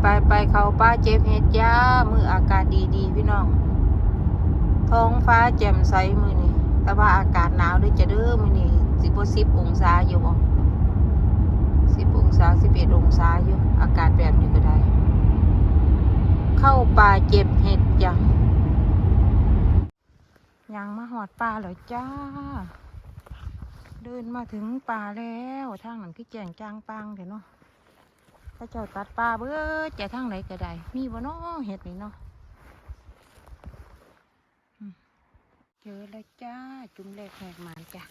ไปไปเขาป้าเจ็บเฮ็ดยามืออากาศดีดีพี่น้องท้องฟ้าแจ่มใสมือนี่แต่ว่าอากาศหนาวด้วยจะเด้อมือนี่สิบสิบองศาอยู่บ่สิบองศาสิบเอ็ดองศาอยู่อากาศแบบนี้ก็ได้ เข้าป่าเจ็บเห็ดยังยังมาหอดป่าแล้วจ้า เดินมาถึงป่าแล้วทางนั้นคือแจงจางปังเถอะเนาะ ถ้าเจ้าตัดป่าเบิดจะทางไหนก็ได้ มีบ่เนาะเห็ดนี่เนาะเจอแล้วจ้า จุ่มแรกแหกหมันจ้ะ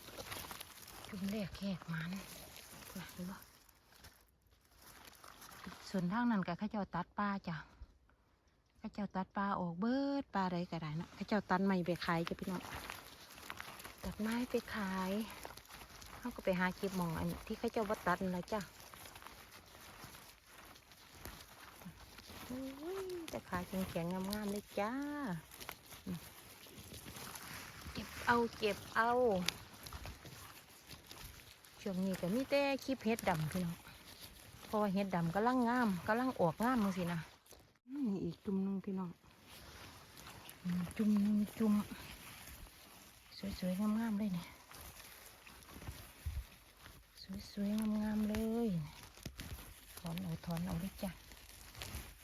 จุ่มแรกแหกหมันนะดูว่าส่วนทางนั้นก็เข้าเจ้าตัดปลาจ้ะเข้าเจ้าตัดปลาออกเบิดปลาใดก็ได้นะเข้าเจ้าตัดไม้ไปขายจ้ะพี่น้อง ตัดไม้ไปขายเขาก็ไปหาเก็บหมองอันที่เข้าเจ้าวัดตัดนั่นแหละจ้ะโอ้ ยจะขายแข็งๆงามๆเลยจ้า เก็บเอาเก็บเอาช่วงนี้ก็มีแต่คลิปเห็ดดำพี่น้องเพราะว่าเห็ดดำกำลังงามกำลังออกงามมึงสินะอืมนี่อีกจุ่มหนึงพี่น้องอืมจุ่มหนึงจุ่มสวยๆงามๆเลยเนี่ยสวยๆงามๆเลยถอนเอาถอนเอาเลยจ้ะ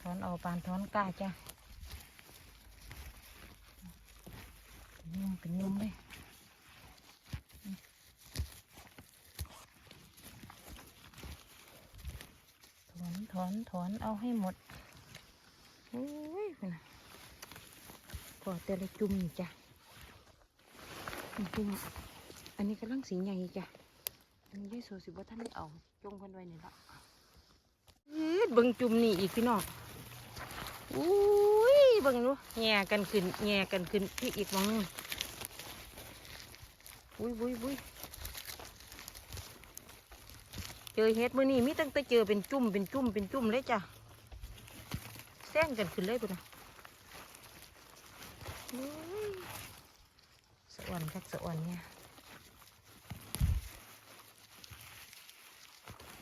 ถอนเอาปานถอนกล้าจ้ะนุ่มเป็นนุ่มเลยถอนถอนถอนเอาให้หมดโอ้ยพุ่นะพอแต่ละจุ่มจ้ะจุ่มอันนี้กำลังสีใหญ่จ้ะอันนี้ได้โซสิบ่ท่านได้เอาจงเพิ่นไว้นี่ละอื้อเบิ่งจุ่มนี่อีกพี่น้อง อุ้ยเบิ่งดูแง่กันขึ้นแง่กันขึ้นพี่อีกหมองนึงอุ้ยอุ้ยอุ้ยเจอเห็ดมือนี่มีตั้งแต่เจอเป็นจุ่มเป็นจุ่มเป็นจุ่มเลยจ้ะแซงกันขึ้นเลยปุ่นนะอุ้ยสะอ่อนคักสะอ่อนเนี่ย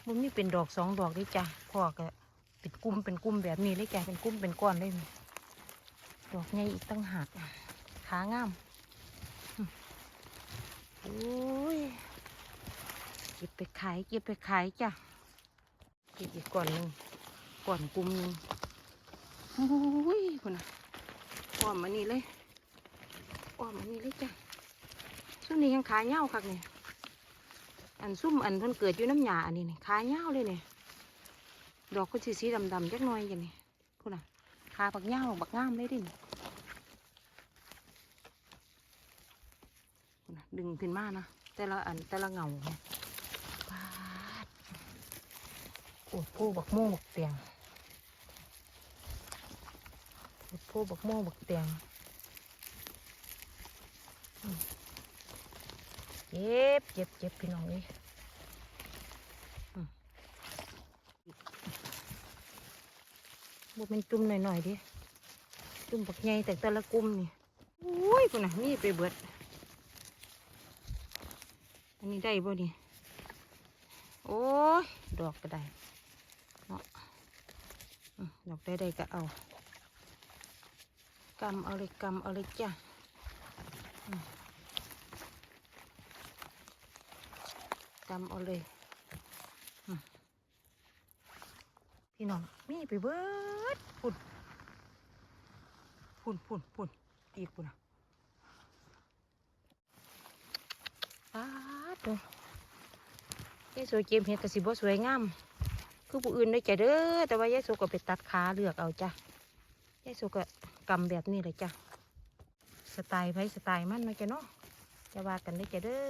มันมีเป็นดอกสองดอกเลยจ้ะพ่อก็ เป็นกลุ่มเป็นกลุ่มแบบนี้เลยจ้ะเป็นกลุ่มเป็นก้อนเลยดอกใหญ่อีกตั้งหากขางามโอ้ยเก็บไปขายเก็บไปขายจ้ะเก็บอีกก่อนหนึ่งก่อนกลุ่มหนึ่งโอ้ยคนน่ะอ้อมมานี่เลยอ้อมมานี่เลยจ้ะช่วงนี้ยังขายเง่าคักเนี่ยอันซุ่มอันเพิ่นเกิดอยู่น้ำหยาอันนี้นี่ขายเง่าเลยเนี่ย ดอกก็สีสีดำๆจักหน่อยอย่างนี้คนน่ะขาบักเง่าบักงามเลยดินี่น่ะดึงขึ้นมานะแต่ละอันแต่ละเงาเนี่ยปาดโอ้โหบักโม่บักเตียงโอ้โหบักโม่บักเตียงเจ็บเจ็บเจ็บพี่น้องเลยอืม บุเป็นจุ่มหน่อยๆดิจุ่มบักใหญ่แต่แต่ละกลุ่มนี่อุ้ยคนน่ะนี่ไปเบิด อันนี้ได้บ่นี่โอ้ยดอกก็ได้เนาะดอกได้ได้ก็เอากำเอาเลยกำเอาเลยจ้ะกำเอาเลยอืม พี่น้องมีไปเบิดพุ่นพุ่นพุ่นพุ่นตีพุ่นอะป้าดเลยายสวยเกมเห็ดกระสิบ่สวยงามคือผู้อื่นได้จ้ะเด้อแต่ว่ายายสวยก็ไปตัดขาเลือกเอาจ้ะยายสวยก็กำแบบนี้เลยจ้ะสไตล์ไผสไตล์มันเนาะจ้ะเนาะจะว่ากันได้จ้ะเด้อ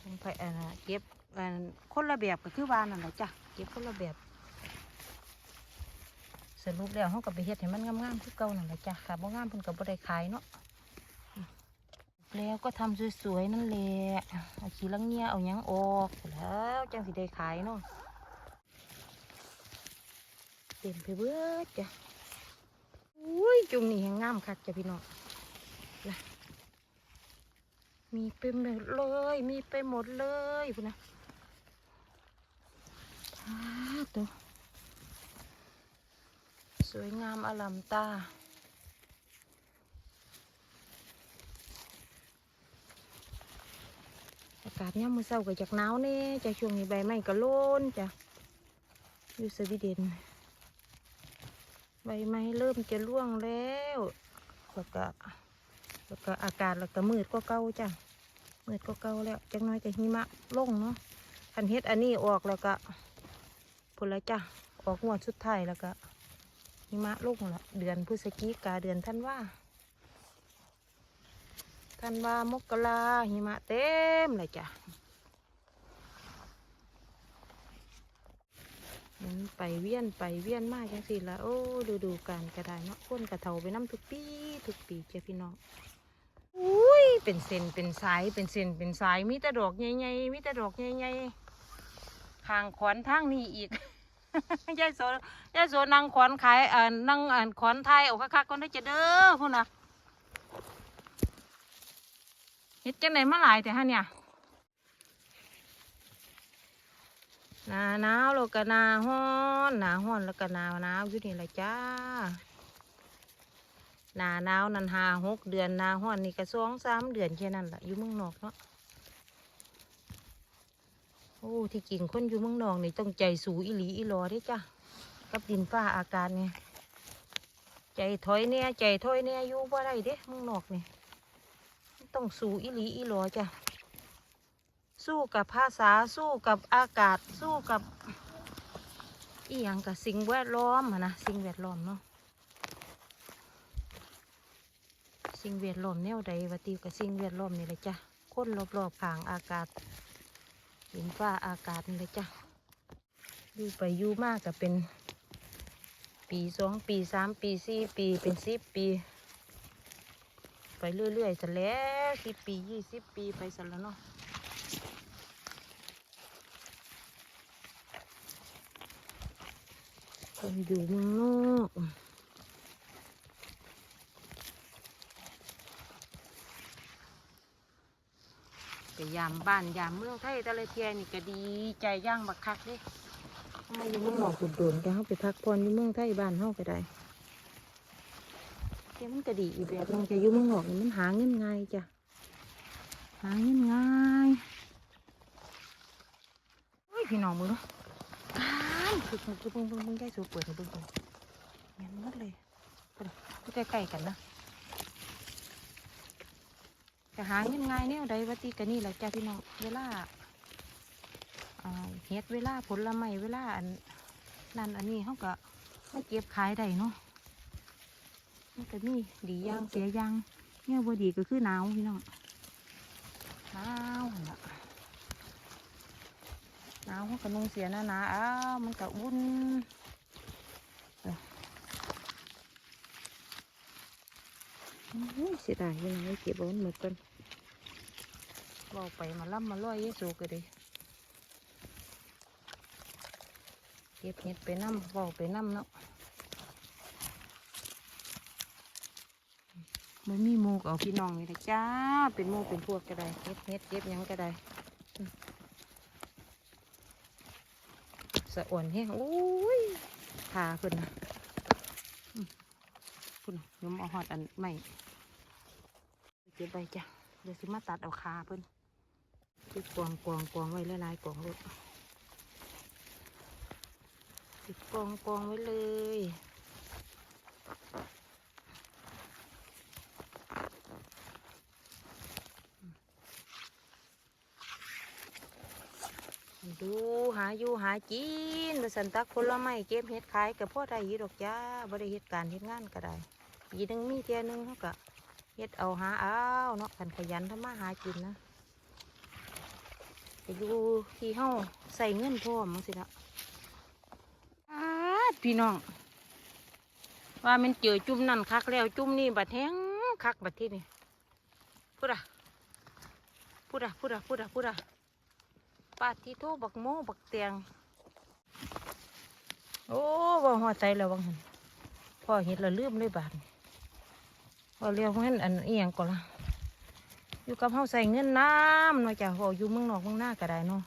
คงไปเอ่อเก็บ คนละแบบก็คือว่านั่นแหละจ้ะเก็บคนละแบบสรุปแล้วเขาก็ไปเฮ็ดให้มันงามๆคือเก่านั่นแหละจ้ะค่ะบ่งามเพิ่นก็บ่ได้ขายเนาะแล้วก็ทำสวยๆนั่นแหละเอาขี้ลังเงียเอาหยังออกแล้วจังสิได้ขายเนาะเต็มไปเบิดจ้ะอุ้ยจุ่มนี่ยังงามคักจ้ะพี่น้องนะมีไปหมเลย มีไปหมดเลยพุ่นนะ พาดูสวยงามอลัมตา อากาศเนี่ยามมือเศร้าก็จากหนาวแน่จะช่วงนี้ใบไม้ก็โล้นจ้ะอยู่สวีเดนใบไม้เริ่มจะร่วงแล้วแล้วก็แล้วก็อากาศแล้วก็มืดก็เก่าจ้ะมืดก็เก่าแล้วจังน้อยก็หิมะลงเนาะคันเฮ็ดอันนี้ออกแล้วก็ ผลละจ้ะออกงวดสุดไทยแล้วก็หิมะลงละเดือนพฤศจิกาเดือนท่านว่าท่านว่ามกราหิมะเต็มเลยจ้ะหมุนไปเวียนไปเวียนมากจังสิละโอ้ดูดูการกระไดเนาะก้นกระเทาไปน้ำทุกปีทุกปีเจ้าพี่น้องอุ้ยเป็นเส้นเป็นสายเป็นเส้นเป็นสายมีแต่ดอกใหญ่ๆมีแต่ดอกใหญ่ๆ ห่างขอนทางนี้อีกยายโสยายโสนางขอนขายเอ่อนั่งอ่านขอนไทยเอาคักๆก่อนได้จะเด้อพุ่นนะเฮ็ดจังไหนมาหลายแต่ฮะเนี่ยหนาหนาวแล้วก็หนาฮ้อนหนาฮ้อนแล้วก็หนาวหนาวอยู่นี่แหละจ้าหนาหนาวนันหาหกเดือนหนาฮ้อนนี่ก็สองสามเดือนแค่นั้นแหละอยู่เมืองนอกเนาะ อ้ที่จริงคนอยู่เมืองนอกนี่ต้องใจสูอีหลีอีหลอเด้จ้ากับดินฟ้าอากาศเนี่ยใจถอยเนี่ยใจถอยเนี่ยอยู่บ่ได้เด้เมืองนอกนี่ต้องสูอีหลีอีหลอจ้ะสู้กับภาษาสู้กับอากาศสู้กับอีหยังกับสิ่งแวดล้อมนะสิ่งแวดล้อมเนาะสิ่งแวดล้อมแนวใดวติกับสิ่งแวดล้อมนี่แหละจ้ะคนรอบๆข้างอากาศ ดินฟ้าอากาศนี่แหละจ้ะอยู่ไปอยู่มากก็เป็น ปีสองปีสามปีสี่ปีเป็นสิบปี ไปเรื่อยๆจะแล้วสิบปียี่สิบปีไปสันแล้วเนาะคนอยู่เมืองนอก แต่ยามบ้านยามเมืองไทยแตะเลยเทียนี่ก็ดีใจย่างบักคักเด้ทำไมอยู่เมืองนอกโดนๆแต่เขาไปพักผ่อนอยู่เมืองไทยบ้านเขาก็ได้แต่มันก็ดีอีกแบบนึงจะอยู่เมืองนอกนี่มันหาเงินง่ายจ้ะหาเงินง่ายเฮ้ยพี่น้องมึงเนาะอ้าวคือคือคือเบิ่งเบิ่งเบิ่งได้สูเปิดให้เบิ่งเบิ่งเห็นหมดเลยเบิ่งอยู่ใกล้ๆกันนะ จะหาเงินง่ายแนวใดวะติกันนี่แหละจ้าพี่น้องเวลาเฮ็ดเวลาผลไม้เวลาอันนั่นอันนี้เขาก็มาเก็บขายได้เนาะมันก็มีดีย่างเสียย่างเนี่ยบดีก็คือหนาวพี่น้องหนาวนล่ะหนาวเขาก็นุ่งเสียหนาหนาอ้าวมันก็อุ่น เอ้ยเสียดายยังไงเก็บเอามันหมดกันบอกไปมาล่ำมาล่อยเยซูก็ดีเก็บเห็ดไปน้ำบอกไปน้ำเนาะมันมีมูกเอาพี่น้องนี่แหละจ้า เป็นมูเป็นพวกก็ได้เก็บเห็ดเก็บยังก็ได้สะอ่อนแห้งโอ้ยขาขึ้นนะคุณน่ะยมเอาหอดอันใหม่ เก็บใบจ้ะเดี๋ยวสิมาตัดเอาขาเพิ่นเก็บกองกองกองไว้หลายๆกองรถเก็บกองกองไว้เลยดูหาอยู่หากินแต่สันตักผลไม้เก็บเห็ดขายกับพ่อได้ยีดอกจ้าบริเหตุการเฮ็ดงานก็ได้ปีหนึงมีเทียหนึงเขาก็ เฮ็ดเอาหาเอาเนาะกันขยันทำมาหากินนะไปดูที่เฮาใส่เงินพร้อมมั้งสิละพี่น้อง ว่ามันเจอจุ่มนั่นคักแล้วจุ่มนี่บัดแห้งคักบัดที่นี่พูดอะพูดอะพูดอะพูดอะพูดอะปาที่โทบักโมบักเตียง โอ้ว่าหัวใจแล้ววังหันพ่อเห็นแล้วลืมเลยบาดนี้ พอเรียกเงินอันเอียงก่อนละอยู่กับเฮาใส่เงินน้ำเนาะจ้ะพออยู่เมืองนอกเมืองหน้าก็ได้เนาะ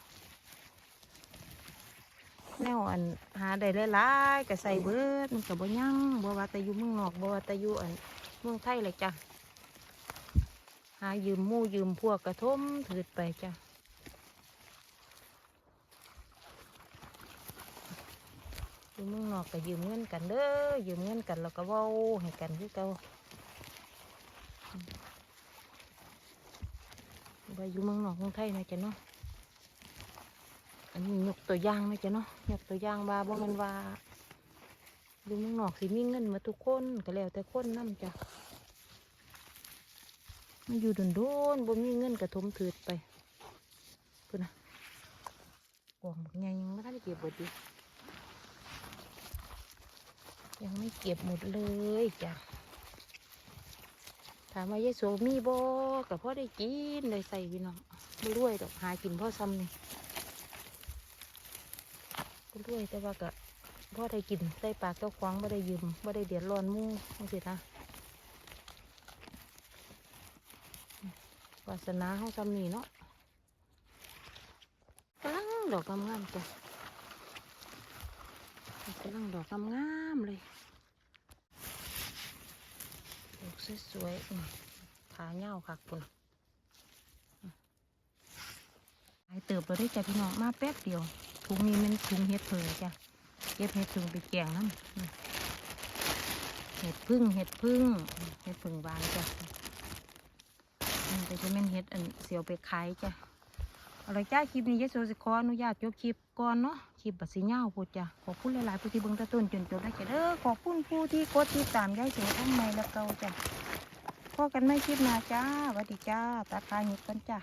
ในวอันหาได้หลายๆก็ใส่เบิดมันก็บ่ยั่งบ่ว่าแต่อยู่เมืองนอกบ่ว่าแต่อยู่อันเมืองไทยเลยจ้ะหายืมมู่ยืมพวกกระทมถือไปจ้ะอยู่เมืองนอกก็ยืมเงินกันเด้อยืมเงินกันแล้วก็เว้าให้กันคือเก่าอืม ว่าอยู่เมืองนอกเมืองไทยนะจ้ะเนาะอันนี้ยกตัวอย่างนะจ๊ะเนาะยกตัวอย่างว่าบ่มันว่าอยู่เมืองนอกสิมีเงินมาทุกคนก็แล้วแต่คนนั่จ้ะมันอยู่โดนโดนๆบ่มีเงินกระทมถืดไปพุ่นนะกล่องบักใหญ่ยังไม่ทันได้เก็บเบิดดิยังไม่เก็บหมดเลยจ้ะ ถามว่ายายโสมีบ่กับพ่อได้กินได้ใส่พี่น้องไม่รวยดอกหากินพ่อซ้ำนี่ก็รวยแต่ว่าก็พ่อได้กินได้ปากเจ้าควางบ่ได้ยืมบ่ได้เดือดร้อนมู่จังซี่นะวาสนาเฮาซ้ำนี่เนาะกำลังดอกงามๆจ้ะกำลังดอกงามๆเลยดอก สวยๆขาเหี่ยวคักปุ่นอืมหายเติบเราได้จ้ะพี่น้องมาแป๊บเดียวถุงนี้มันถุงเห็ดเผยจ้ะเก็บเห็ดพึ่งไปแกงน้ำเห็ดพึ่งเห็ดพึ่งเห็ดพึ่งบานจ้ะแต่จะเป็นเห็ดอันเสียวไปขายจ้ะอาละจ้าคลิปนี้ยายโซสิขออนุญาตจบคลิปก่อนเนาะคลิปบัดสีเงาพูดจ้ะขอบคุณหลายๆผู้ที่เบิ่งตะต้นจนจบได้จ้ะเด้อขอบคุณผู้ที่กดติดตามยายโซทั้งใหม่และเก่าจ้ะ พ่อกันไม่คลิปหน้าจ้าสวัสดีจ้าตาคายยุบกันจ้า